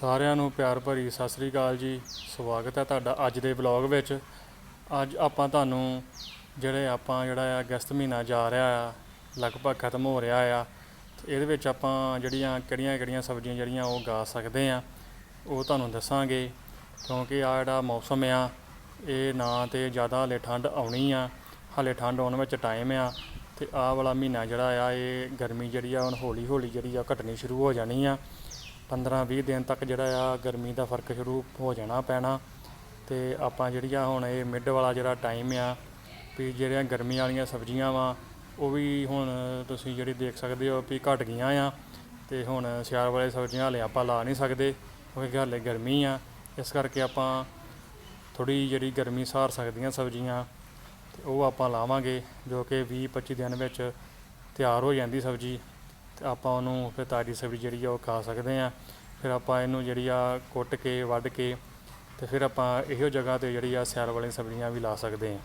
ਸਾਰਿਆਂ ਨੂੰ ਪਿਆਰ ਭਰੀ ਸਤਿ ਸ੍ਰੀ ਅਕਾਲ ਜੀ। ਸਵਾਗਤ ਹੈ ਤੁਹਾਡਾ ਅੱਜ ਦੇ ਵਲੌਗ ਵਿੱਚ। ਅੱਜ ਆਪਾਂ ਤੁਹਾਨੂੰ ਜਿਹੜੇ ਆਪਾਂ ਜਿਹੜਾ ਆ ਅਗਸਤ ਮਹੀਨਾ ਜਾ ਰਿਹਾ ਆ, ਲਗਭਗ ਖਤਮ ਹੋ ਰਿਹਾ ਆ, ਤੇ ਇਹਦੇ ਵਿੱਚ ਆਪਾਂ ਜਿਹੜੀਆਂ ਕਿਹੜੀਆਂ ਕਿਹੜੀਆਂ ਸਬਜ਼ੀਆਂ ਜਿਹੜੀਆਂ ਉਹ ਗਾ ਸਕਦੇ ਆ, ਉਹ ਤੁਹਾਨੂੰ ਦੱਸਾਂਗੇ। ਕਿਉਂਕਿ ਆ ਜਿਹੜਾ ਮੌਸਮ ਆ, ਇਹ ਨਾ ਤੇ ਜ਼ਿਆਦਾ ਹਲੇ ਠੰਡ ਆਉਣੀ ਆ, ਹਲੇ ਠੰਡ ਆਉਣ ਵਿੱਚ ਟਾਈਮ ਆ, ਤੇ ਆਹ ਵਾਲਾ ਮਹੀਨਾ ਜਿਹੜਾ ਆ, ਇਹ ਗਰਮੀ ਜਿਹੜੀ ਆ, ਹੁਣ ਹੌਲੀ ਹੌਲੀ ਜਿਹੜੀ ਆ, ਘਟਣੀ ਸ਼ੁਰੂ ਹੋ ਜਾਣੀ ਆ। 15-20 ਦਿਨ ਤੱਕ ਜਿਹੜਾ ਆ ਗਰਮੀ ਦਾ ਫ਼ਰਕ ਸ਼ੁਰੂ ਹੋ ਜਾਣਾ ਪੈਣਾ ਤੇ ਆਪਾਂ ਜਿਹੜੀਆਂ ਹੁਣ ਇਹ ਮਿੱਡ ਵਾਲਾ ਜਿਹੜਾ ਟਾਈਮ ਆ ਵੀ ਜਿਹੜੀਆਂ ਗਰਮੀ ਵਾਲੀਆਂ ਸਬਜ਼ੀਆਂ ਵਾ, ਉਹ ਵੀ ਹੁਣ ਤੁਸੀਂ ਜਿਹੜੀ ਦੇਖ ਸਕਦੇ ਹੋ ਵੀ ਘਟ ਗਈਆਂ ਆ ਤੇ ਹੁਣ ਸਿਆਲ ਵਾਲੇ ਸਬਜ਼ੀਆਂ ਹਲੇ ਆਪਾਂ ਲਾ ਨਹੀਂ ਸਕਦੇ ਕਿਉਂਕਿ ਹਾਲੇ ਗਰਮੀ ਆ। ਇਸ ਕਰਕੇ ਆਪਾਂ ਥੋੜੀ ਜਿਹੜੀ ਗਰਮੀ ਸਹਾਰ ਸਕਦੀਆਂ ਸਬਜ਼ੀਆਂ ਤੇ ਉਹ ਆਪਾਂ ਲਾਵਾਂਗੇ ਜੋ ਕਿ 20-25 ਦਿਨ ਵਿੱਚ ਤਿਆਰ ਹੋ ਜਾਂਦੀ ਸਬਜ਼ੀ। ਤੇ ਆਪਾਂ ਉਹਨੂੰ ਫਿਰ ਤਾਜ਼ੀ ਸਬਜ਼ੀ ਜਿਹੜੀ ਆ ਉਹ ਖਾ ਸਕਦੇ ਆ ਫਿਰ ਆਪਾਂ ਇਹਨੂੰ ਜਿਹੜੀ ਆ ਕੁੱਟ ਕੇ, ਵੱਢ ਕੇ ਤੇ ਫਿਰ ਆਪਾਂ ਇਹੋ ਜਗ੍ਹਾ ਤੇ ਜਿਹੜੀ ਆ ਸਿਆਲ ਵਾਲੀਆਂ ਸਬਜ਼ੀਆਂ ਵੀ ਲਾ ਸਕਦੇ ਆ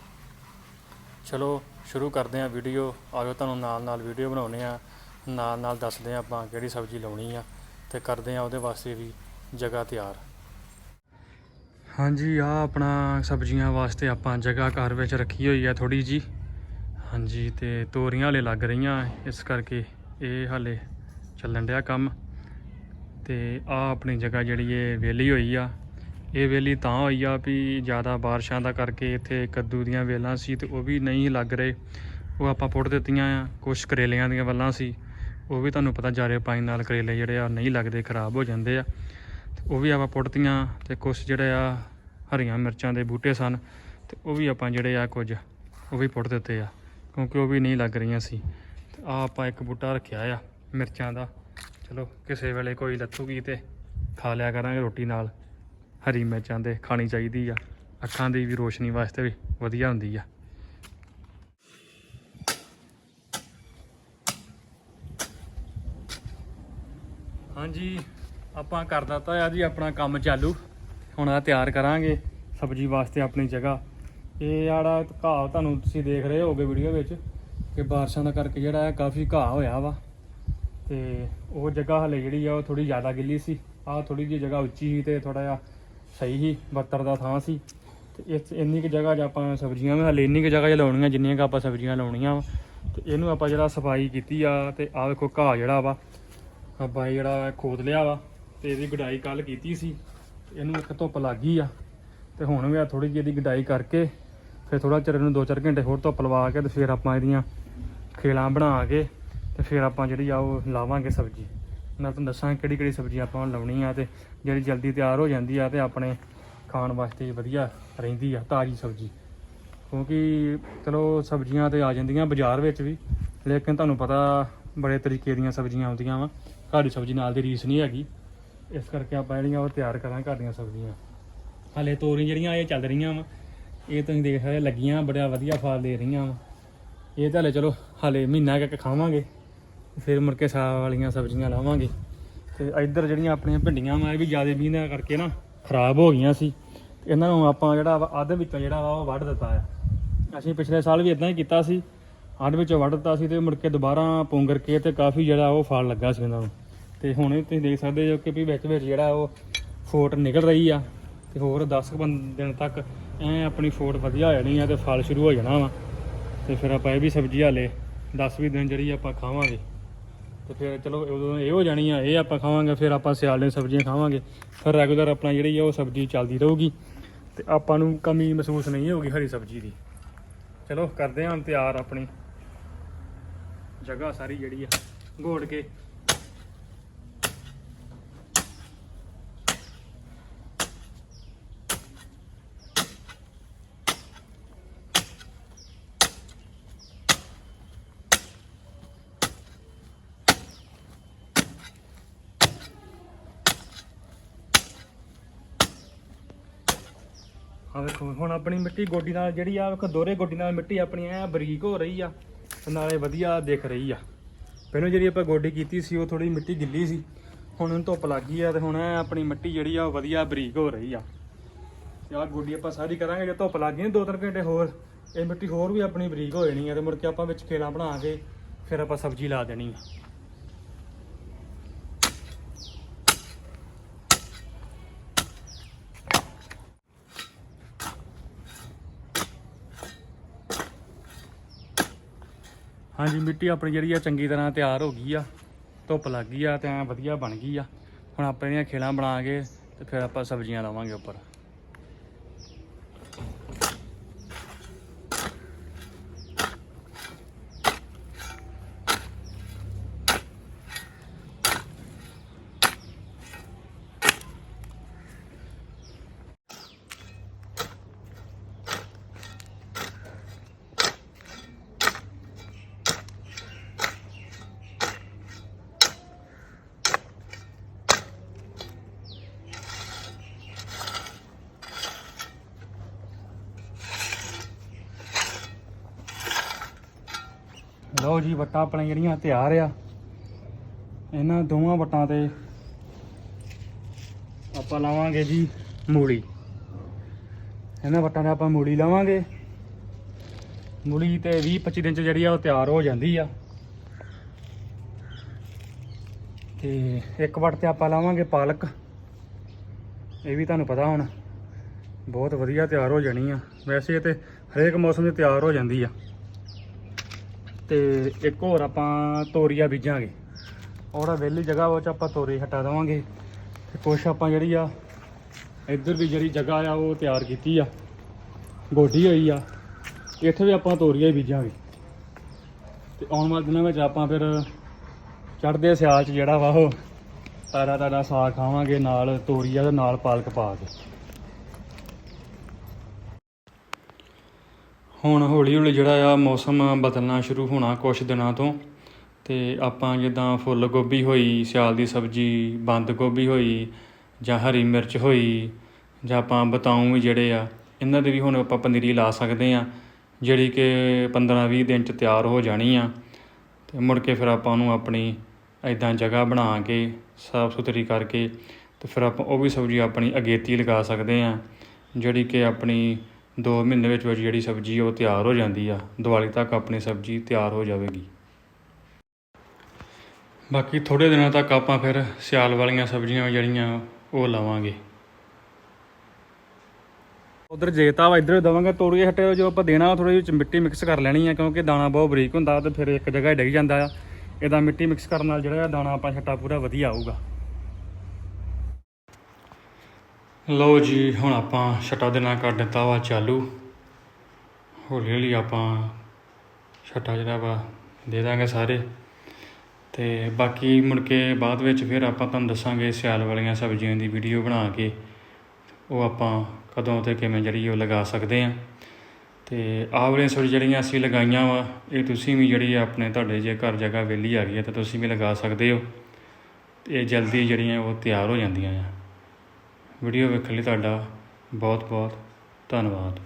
ਚਲੋ, ਸ਼ੁਰੂ ਕਰਦੇ ਆ ਵੀਡੀਓ। ਆਜੋ ਤੁਹਾਨੂੰ ਨਾਲ ਨਾਲ ਵੀਡੀਓ ਬਣਾਉਨੇ ਆ ਨਾਲ ਨਾਲ ਦੱਸਦੇ ਆ ਆਪਾਂ ਕਿਹੜੀ ਸਬਜ਼ੀ ਲਾਉਣੀ ਆ ਤੇ ਕਰਦੇ ਆ ਉਹਦੇ ਵਾਸਤੇ ਵੀ ਜਗ੍ਹਾ ਤਿਆਰ। ਹਾਂਜੀ ਆ ਆਪਣਾ ਸਬਜ਼ੀਆਂ ਵਾਸਤੇ ਆਪਾਂ ਜਗ੍ਹਾ ਘਰ ਵਿੱਚ ਰੱਖੀ ਹੋਈ ਆ ਥੋੜੀ ਜੀ ਹਾਂਜੀ, ਤੇ ਤੋਰੀਆਂ ਹਲੇ ਲੱਗ ਰਹੀਆਂ ਇਸ ਕਰਕੇ। ਇਹ ਹਾਲੇ ਚੱਲਣ ਡਿਆ ਕੰਮ ਤੇ ਆ ਆਪਣੀ ਜਗ੍ਹਾ ਜਿਹੜੀ ਇਹ ਵਿਹਲੀ ਹੋਈ ਆ, ਇਹ ਵਿਹਲੀ ਤਾਂ ਹੋਈ ਆ ਵੀ ਜ਼ਿਆਦਾ ਬਾਰਿਸ਼ਾਂ ਦਾ ਕਰਕੇ ਇੱਥੇ ਕੱਦੂ ਦੀਆਂ ਵੇਲਾਂ ਸੀ ਤੇ ਉਹ ਵੀ ਨਹੀਂ ਲੱਗ ਰਹੇ। ਉਹ ਆਪਾਂ ਪੁੱਟ ਦਿੱਤੀਆਂ ਆ ਕੁਝ ਕਰੇਲਿਆਂ ਦੀਆਂ ਵੱਲਾਂ ਸੀ, ਉਹ ਵੀ ਤੁਹਾਨੂੰ ਪਤਾ ਜਾਰੇ ਪਾਣੀ ਨਾਲ ਕਰੇਲੇ ਜਿਹੜੇ ਆ ਨਹੀਂ ਲੱਗਦੇ, ਖਰਾਬ ਹੋ ਜਾਂਦੇ ਆ। ਤੇ ਉਹ ਵੀ ਆਪਾਂ ਪੁੱਟਤੀਆਂ ਤੇ ਕੁਝ ਜਿਹੜੇ ਆ ਹਰੀਆਂ ਮਿਰਚਾਂ ਦੇ ਬੂਟੇ ਸਨ ਤੇ ਉਹ ਵੀ ਆਪਾਂ ਜਿਹੜੇ ਆ ਕੁਝ ਉਹ ਵੀ ਪੁੱਟ ਦਿੱਤੇ ਆ, ਕਿਉਂਕਿ ਉਹ ਵੀ ਨਹੀਂ ਲੱਗ ਰਹੀਆਂ ਸੀ। ਆ ਆਪਾਂ ਇੱਕ ਬੂਟਾ ਰੱਖਿਆ ਆ ਮਿਰਚਾਂ ਦਾ। ਚਲੋ, ਕਿਸੇ ਵੇਲੇ ਕੋਈ ਲੱਥੂਗੀ ਤੇ ਖਾ ਲਿਆ ਕਰਾਂਗੇ ਰੋਟੀ ਨਾਲ। ਹਰੀ ਮਿਰਚਾਂ ਦੇ ਖਾਣੀ ਚਾਹੀਦੀ ਆ। ਅੱਖਾਂ ਦੀ ਵੀ ਰੋਸ਼ਨੀ ਵਾਸਤੇ ਵੀ ਵਧੀਆ ਹੁੰਦੀ ਆ। ਹਾਂਜੀ, ਆਪਾਂ ਕਰ ਦਿੱਤਾ ਆ ਜੀ ਆਪਣਾ ਕੰਮ ਚਾਲੂ। ਹੁਣ ਆ ਤਿਆਰ ਕਰਾਂਗੇ ਸਬਜ਼ੀ ਵਾਸਤੇ ਆਪਣੀ ਜਗ੍ਹਾ। ਇਹ ਆੜਾ ਘਾਹ ਤੁਹਾਨੂੰ ਤੁਸੀਂ ਦੇਖ ਰਹੇ ਹੋਗੇ ਵੀਡੀਓ ਵਿੱਚ। ਕਿ ਬਾਰਿਸ਼ਾਂ ਦਾ ਕਰਕੇ ਜਿਹੜਾ ਹੈ ਕਾਫੀ ਘਾਹ ਹੋਇਆ ਵਾ। ਤੇ ਉਹ ਜਗ੍ਹਾ ਹਲੇ ਜਿਹੜੀ ਆ ਉਹ ਥੋੜੀ ਜ਼ਿਆਦਾ ਗਿੱਲੀ ਸੀ। ਆਹ ਥੋੜੀ ਜਿਹੀ ਜਗ੍ਹਾ ਉੱਚੀ ਸੀ ਤੇ ਥੋੜਾ ਜਿਹਾ ਸਹੀ ਸੀ ਬੱਤਰ ਦਾ ਥਾਂ ਸੀ। ਤੇ ਇਸ ਇੰਨੀ ਕੁ ਜਗ੍ਹਾ 'ਚ ਆਪਾਂ ਸਬਜ਼ੀਆਂ ਵੀ ਹਲੇ ਇੰਨੀ ਕੁ ਜਗ੍ਹਾ 'ਚ ਲਾਉਣੀਆਂ ਜਿੰਨੀਆਂ ਕੁ ਆਪਾਂ ਸਬਜ਼ੀਆਂ ਲਾਉਣੀਆਂ ਵਾ। ਤੇ ਇਹਨੂੰ ਆਪਾਂ ਜਿਹੜਾ ਸਫ਼ਾਈ ਕੀਤੀ ਆ ਤੇ ਆਹ ਵੇਖੋ ਘਾਹ ਜਿਹੜਾ ਵਾ, ਆਪਾਂ ਇਹ ਜਿਹੜਾ ਖੋਦ ਲਿਆ ਵਾ ਤੇ ਇਹਦੀ ਗੁਡਾਈ ਕੱਲ ਕੀਤੀ ਸੀ। ਇਹਨੂੰ ਇੱਕ ਧੁੱਪ ਲੱਗ ਗਈ ਆ ਤੇ ਹੁਣ ਵੀ ਆ ਥੋੜੀ ਜਿਹੀ ਇਹਦੀ ਗੁਡਾਈ ਕਰਕੇ ਫਿਰ ਥੋੜਾ ਚਿਰ ਇਹਨੂੰ 2-4 ਘੰਟੇ ਹੋਰ ਧੁੱਪ ਲਵਾ ਕੇ ਤੇ ਫਿਰ ਆਪਾਂ ਇਹਦੀਆਂ ਖੇਲਾਂ ਬਣਾ ਕੇ ਤੇ ਫਿਰ ਆਪਾਂ ਜਿਹੜੀ ਆ ਉਹ ਲਾਵਾਂਗੇ ਸਬਜ਼ੀ। ਮੈਂ ਤੁਹਾਨੂੰ ਦੱਸਾਂ ਕਿਹੜੀ ਕਿਹੜੀ ਸਬਜ਼ੀ ਆਪਾਂ ਲਾਉਣੀ ਆ ਤੇ ਜਿਹੜੀ ਜਲਦੀ ਤਿਆਰ ਹੋ ਜਾਂਦੀ ਆ ਤੇ ਆਪਣੇ ਖਾਣ ਵਾਸਤੇ ਵਧੀਆ ਰਹਿੰਦੀ ਆ ਤਾਜ਼ੀ ਸਬਜ਼ੀ। ਕਿਉਂਕਿ ਚਲੋ ਸਬਜ਼ੀਆਂ ਤੇ ਆ ਜਾਂਦੀਆਂ ਬਾਜ਼ਾਰ ਵਿੱਚ ਵੀ, ਲੇਕਿਨ ਤੁਹਾਨੂੰ ਪਤਾ ਬੜੇ ਤਰੀਕੇ ਦੀਆਂ ਸਬਜ਼ੀਆਂ ਆਉਂਦੀਆਂ ਵਾ। ਘਰ ਦੀ ਸਬਜ਼ੀ ਨਾਲ ਦੀ ਰੀਸ ਨਹੀਂ ਹੈਗੀ। ਇਸ ਕਰਕੇ ਆਪਾਂ ਜਿਹੜੀਆਂ ਉਹ ਤਿਆਰ ਕਰਾਂ ਘਰ ਦੀਆਂ ਸਬਜ਼ੀਆਂ। ਹਾਲੇ ਤੋਰੀਆਂ ਜਿਹੜੀਆਂ ਇਹ ਚੱਲ ਰਹੀਆਂ ਵਾ, ਇਹ ਤੁਸੀਂ ਦੇਖ ਸਕਦੇ ਲੱਗੀਆਂ, ਬੜਾ ਵਧੀਆ ਫਲ ਦੇ ਰਹੀਆਂ ਵਾ। ਇਹ ਤਾਂ ਹਲੇ ਚਲੋ, ਹਾਲੇ ਮਹੀਨਾ ਕੁ ਖਾਵਾਂਗੇ। ਫਿਰ ਮੁੜ ਕੇ ਸਾਗ ਵਾਲੀਆਂ ਸਬਜ਼ੀਆਂ ਲਾਵਾਂਗੇ। ਤੇ ਇੱਧਰ ਜਿਹੜੀਆਂ ਆਪਣੀਆਂ ਭਿੰਡੀਆਂ ਵਾ, ਇਹ ਵੀ ਜ਼ਿਆਦਾ ਮੀਂਹ ਦਾ ਕਰਕੇ ਨਾ ਖਰਾਬ ਹੋ ਗਈਆਂ ਸੀ। ਤੇ ਇਹਨਾਂ ਨੂੰ ਆਪਾਂ ਜਿਹੜਾ ਵਾ, ਅੱਧ ਵਿੱਚੋਂ ਜਿਹੜਾ ਵਾ ਉਹ ਵੱਢ ਦਿੱਤਾ ਆ। ਅਸੀਂ ਪਿਛਲੇ ਸਾਲ ਵੀ ਇਦਾਂ ਹੀ ਕੀਤਾ ਸੀ। ਅੱਧ ਵਿੱਚੋਂ ਵੱਢ ਦਿੱਤਾ ਸੀ ਤੇ ਮੁੜ ਕੇ ਦੁਬਾਰਾ ਪੁੰਗਰ ਕੇ ਤੇ ਕਾਫੀ ਜਿਹੜਾ ਉਹ ਫਲ ਲੱਗਾ ਸੀ ਉਹਨਾਂ ਨੂੰ। ਤੇ ਹੁਣ ਇਹ ਤੁਸੀਂ ਦੇਖ ਸਕਦੇ ਹੋ ਕਿ ਵੀ ਵਿੱਚ ਵਿੱਚ ਜਿਹੜਾ ਉਹ ਫੋਟ ਨਿਕਲ ਰਹੀ ਆ। ਤੇ ਹੋਰ 10 ਕੁ ਬੰ- ਦਿਨ ਤੱਕ ਐ ਆਪਣੀ ਫੋਟ ਵਧੀਆ ਹੋ ਜਾਣੀ ਆ ਤੇ ਫਲ ਸ਼ੁਰੂ ਹੋ ਜਾਣਾ ਵਾ। ਤੇ ਫਿਰ ਆਪਾਂ ਇਹ ਵੀ ਸਬਜ਼ੀ ਹਾਲੇ 10-20 ਦਿਨ ਜਿਹੜੀ ਆਪਾਂ ਖਾਵਾਂਗੇ। ਤੇ ਫਿਰ ਚਲੋ ਉਦੋਂ ਇਹ ਹੋ ਜਾਣੀ ਆ, ਇਹ ਆਪਾਂ ਖਾਵਾਂਗੇ, ਫਿਰ ਆਪਾਂ ਸਿਆਲ ਦੀਆਂ ਸਬਜ਼ੀਆਂ ਖਾਵਾਂਗੇ। ਫਿਰ ਰੈਗੂਲਰ ਆਪਣਾ ਜਿਹੜੀ ਆ ਉਹ ਸਬਜ਼ੀ ਚੱਲਦੀ ਰਹੂਗੀ। ਤੇ ਆਪਾਂ ਨੂੰ ਕਮੀ ਮਹਿਸੂਸ ਨਹੀਂ ਹੋਊਗੀ ਹਰੀ ਸਬਜ਼ੀ ਦੀ। ਚਲੋ ਕਰਦੇ ਹਾਂ ਤਿਆਰ ਆਪਣੀ। ਜਗ੍ਹਾ ਸਾਰੀ ਜਿਹੜੀ ਆ ਘੋੜ ਕੇ। ਆ ਵੇਖੋ, ਹੁਣ ਆਪਣੀ ਮਿੱਟੀ ਗੋਡੀ ਨਾਲ ਜਿਹੜੀ ਆ, ਵੇਖੋ ਦੋਰੇ ਗੋਡੀ ਨਾਲ ਮਿੱਟੀ ਆਪਣੀ ਐ ਬਰੀਕ ਹੋ ਰਹੀ ਆ ਤੇ ਨਾਲੇ ਵਧੀਆ ਦਿਖ ਰਹੀ ਆ। ਪਹਿਲਾਂ ਜਿਹੜੀ ਆਪਾਂ ਗੋਡੀ ਕੀਤੀ ਸੀ, ਉਹ ਥੋੜੀ ਮਿੱਟੀ ਗਿੱਲੀ ਸੀ, ਹੁਣ ਉਹਨੂੰ ਧੁੱਪ ਲੱਗ ਗਈ ਆ ਤੇ ਹੁਣ ਐ ਆਪਣੀ ਮਿੱਟੀ ਜਿਹੜੀ ਆ, ਉਹ ਵਧੀਆ ਬਰੀਕ ਹੋ ਰਹੀ ਆ। ਯਾਰ ਗੋਡੀ ਆਪਾਂ ਸਾਰੀ ਕਰਾਂਗੇ, ਜੇ ਧੁੱਪ ਲੱਗ ਗਈ ਨਾ ਦੋ ਤਿੰਨ ਘੰਟੇ ਹੋਰ, ਇਹ ਮਿੱਟੀ ਹੋਰ ਵੀ ਆਪਣੀ ਬਰੀਕ ਹੋ ਜਾਣੀ ਆ ਤੇ ਮੁੜ ਕੇ ਆਪਾਂ ਵਿੱਚ ਖੇਲਾਂ ਬਣਾ ਕੇ ਫਿਰ ਆਪਾਂ ਸਬਜ਼ੀ ਲਾ ਦੇਣੀ ਆ। ਹਾਂਜੀ, ਮਿੱਟੀ ਆਪਣੀ ਜਿਹੜੀ ਆ ਚੰਗੀ ਤਰ੍ਹਾਂ ਤਿਆਰ ਹੋ ਗਈ ਆ, ਧੁੱਪ ਲੱਗ ਗਈ ਆ ਤੇ ਐਂ ਵਧੀਆ ਬਣ ਗਈ ਆ। ਹੁਣ ਆਪਾਂ ਇਹਦੀਆਂ ਖੇਲਾਂ ਬਣਾ ਕੇ ਤੇ ਫਿਰ ਆਪਾਂ ਸਬਜ਼ੀਆਂ ਲਾਵਾਂਗੇ ਉੱਪਰ। ਲਓ ਜੀ, ਵੱਟਾਂ ਆਪਣੀਆਂ ਜਿਹੜੀਆਂ ਤਿਆਰ ਆ। ਇਹਨਾਂ ਦੋਵਾਂ ਵੱਟਾਂ ਤੇ ਆਪਾਂ ਲਾਵਾਂਗੇ ਜੀ ਮੂਲੀ। ਇਹਨਾਂ ਵੱਟਾਂ ਤੇ ਆਪਾਂ ਮੂਲੀ ਲਾਵਾਂਗੇ। ਮੂਲੀ ਤੇ 20 25 ਦਿਨ ਚ ਜਿਹੜੀ ਆ ਉਹ ਤਿਆਰ ਹੋ ਜਾਂਦੀ ਆ। ਤੇ ਇੱਕ ਵੱਟ ਤੇ ਆਪਾਂ ਲਾਵਾਂਗੇ ਪਾਲਕ। ਇਹ ਵੀ ਤੁਹਾਨੂੰ ਪਤਾ ਹੁਣ, ਬਹੁਤ ਵਧੀਆ ਤਿਆਰ ਹੋ ਜਾਣੀ ਆ। ਵੈਸੇ ਇਹ ਤੇ ਹਰੇਕ ਮੌਸਮ 'ਚ ਤਿਆਰ ਹੋ ਜਾਂਦੀ ਆ। ਤੇ ਇੱਕ ਹੋਰ ਆਪਾਂ ਤੋਰੀਆ ਬੀਜਾਂਗੇ। ਉਹਦਾ ਵਿਹਲੀ ਜਗ੍ਹਾ ਵਿੱਚ ਆਪਾਂ ਤੋਰੀ ਹਟਾ ਦੇਵਾਂਗੇ। ਤੇ ਕੁਛ ਆਪਾਂ ਜਿਹੜੀ ਆ, ਇੱਧਰ ਵੀ ਜਿਹੜੀ ਜਗ੍ਹਾ ਆ, ਉਹ ਤਿਆਰ ਕੀਤੀ ਆ। ਗੋਡੀ ਹੋਈ ਆ। ਇੱਥੇ ਵੀ ਆਪਾਂ ਤੋਰੀਆ ਹੀ ਬੀਜਾਂਗੇ। ਤੇ ਆਉਣ ਵਾਲੇ ਦਿਨਾਂ ਵਿੱਚ ਆਪਾਂ ਫਿਰ ਚੜ੍ਹਦੇ ਸਿਆਲ 'ਚ ਜਿਹੜਾ ਵਾ ਉਹ ਤਾਰਾ ਤਾਰਾ ਸਾਗ ਖਾਵਾਂਗੇ, ਨਾਲ ਤੋਰੀਆ ਤੇ ਨਾਲ ਪਾਲਕ ਪਾ ਕੇ। ਹੁਣ ਹੌਲੀ ਹੌਲੀ ਜਿਹੜਾ ਆ ਮੌਸਮ ਬਦਲਣਾ ਸ਼ੁਰੂ ਹੋਣਾ ਕੁਝ ਦਿਨਾਂ ਤੋਂ। ਤੇ ਆਪਾਂ ਜਿੱਦਾਂ ਫੁੱਲ ਗੋਭੀ ਹੋਈ, ਸਿਆਲ ਦੀ ਸਬਜ਼ੀ, ਬੰਦ ਗੋਭੀ ਹੋਈ, ਜਾਂ ਹਰੀ ਮਿਰਚ ਹੋਈ, ਜਾਂ ਆਪਾਂ ਬਤਾਊ ਵੀ ਜਿਹੜੇ ਆ, ਇਹਨਾਂ ਦੇ ਵੀ ਹੁਣ ਆਪਾਂ ਪਨੀਰੀ ਲਾ ਸਕਦੇ ਆ ਜਿਹੜੀ ਕਿ 15-20 ਦਿਨ ਚ ਤਿਆਰ ਹੋ ਜਾਣੀ ਆ। ਤੇ ਮੁੜ ਕੇ ਫਿਰ ਆਪਾਂ ਉਹਨੂੰ ਆਪਣੀ ਐਦਾਂ ਜਗ੍ਹਾ ਬਣਾ ਕੇ, ਸਾਫ਼ ਸੁਥਰੀ ਕਰਕੇ, ਤੇ ਫਿਰ ਆਪਾਂ ਉਹ ਵੀ ਸਬਜ਼ੀ ਆਪਣੀ ਅਗੇਤੀ ਲਗਾ ਸਕਦੇ ਆ ਜਿਹੜੀ ਕਿ ਆਪਣੀ ਦੋ ਮਹੀਨੇ ਵਿੱਚ ਵਿੱਚ ਜਿਹੜੀ ਸਬਜ਼ੀ ਉਹ ਤਿਆਰ ਹੋ ਜਾਂਦੀ ਆ। ਦੀਵਾਲੀ ਤੱਕ ਆਪਣੀ ਸਬਜ਼ੀ ਤਿਆਰ ਹੋ ਜਾਵੇਗੀ। ਬਾਕੀ ਥੋੜੇ ਦਿਨਾਂ ਤੱਕ ਆਪਾਂ ਫਿਰ ਸਿਆਲ ਵਾਲੀਆਂ ਸਬਜ਼ੀਆਂ ਜਿਹੜੀਆਂ ਉਹ ਲਾਵਾਂਗੇ। ਉਧਰ ਜੇਤਾ ਵਾ ਇੱਧਰ ਦਵਾਂਗੇ, ਤੋੜੀਏ ਹਟੇ ਜੋ ਆਪਾਂ ਦੇਣਾ ਥੋੜੀ ਜਿਹੀ ਮਿੱਟੀ ਮਿਕਸ ਕਰ ਲੈਣੀ ਆ, ਕਿਉਂਕਿ ਦਾਣਾ ਬਹੁਤ ਬਰੀਕ ਹੁੰਦਾ ਤੇ ਫਿਰ ਇੱਕ ਜਗ੍ਹਾ ਹੀ ਡਿੱਗ ਜਾਂਦਾ ਆ। ਇਹਦਾ ਮਿੱਟੀ ਮਿਕਸ ਕਰਨ ਨਾਲ ਜਿਹੜਾ ਇਹ ਦਾਣਾ ਆਪਾਂ ਛੱਟਾ ਪੂਰਾ ਵਧੀਆ ਆਊਗਾ। ਲਓ ਜੀ, ਹੁਣ ਆਪਾਂ ਛੱਟਾ ਦੇਣਾ ਕਰ ਦਿੱਤਾ ਵਾ ਚਾਲੂ। ਹੌਲੀ ਹੌਲੀ ਆਪਾਂ ਛੱਟਾ ਜਿਹੜਾ ਵਾ ਦੇ ਦਾਂਗੇ ਸਾਰੇ। ਤੇ ਬਾਕੀ ਮੁੜ ਕੇ ਬਾਅਦ ਵਿੱਚ ਫਿਰ ਆਪਾਂ ਤੁਹਾਨੂੰ ਦੱਸਾਂਗੇ ਸਿਆਲ ਵਾਲੀਆਂ ਸਬਜ਼ੀਆਂ ਦੀ ਵੀਡੀਓ ਬਣਾ ਕੇ, ਉਹ ਆਪਾਂ ਕਦੋਂ ਤੇ ਕਿਵੇਂ ਜਿਹੜੀ ਉਹ ਲਗਾ ਸਕਦੇ ਆ। ਤੇ ਆਹ ਵਾਲੀਆਂ ਸਬਜ਼ੀ ਜਿਹੜੀਆਂ ਅਸੀਂ ਲਗਾਈਆਂ ਵਾ, ਇਹ ਤੁਸੀਂ ਵੀ ਜਿਹੜੀ ਆਪਣੇ ਤੁਹਾਡੇ ਜੇ ਘਰ ਜਗ੍ਹਾ ਵਿਹਲੀ ਆ ਗਈ ਹੈ, ਤਾਂ ਤੁਸੀਂ ਵੀ ਲਗਾ ਸਕਦੇ ਹੋ। ਤੇ ਇਹ ਜਲਦੀ ਜਿਹੜੀਆਂ ਉਹ ਤਿਆਰ ਹੋ ਜਾਂਦੀਆਂ ਆ। ਵੀਡੀਓ ਵੇਖਣ ਲਈ ਤੁਹਾਡਾ ਬਹੁਤ ਬਹੁਤ ਧੰਨਵਾਦ।